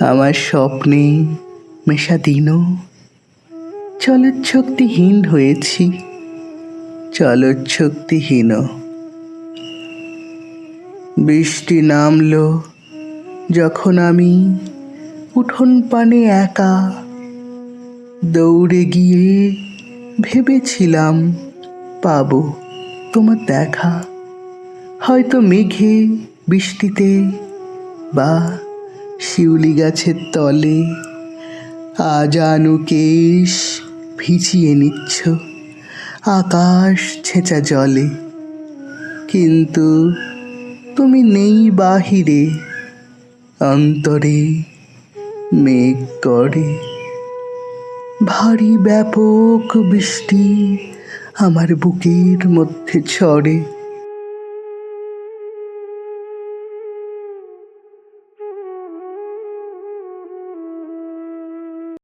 আমার স্বপ্নে মেশা দিনও। চলচ্ছক্তিহীন হয়েছি, চলচ্ছক্তিহীন। বৃষ্টি নামলো যখন আমি উঠোন পানে একা দৌড়ে গিয়ে ভেবেছিলাম, পাবো তোমার দেখা। হয়তো মেঘে, বৃষ্টিতে বা শিউলি গাছের তলে আজানু কেশ ভিজিয়ে নিচ্ছ। আকাশ ছেঁচা জলে। কিন্তু তুমি নেই বাহিরে, অন্তরে মেঘ করে ভারী ব্যাপক বৃষ্টি আমার বুকের মধ্যে ছড়ে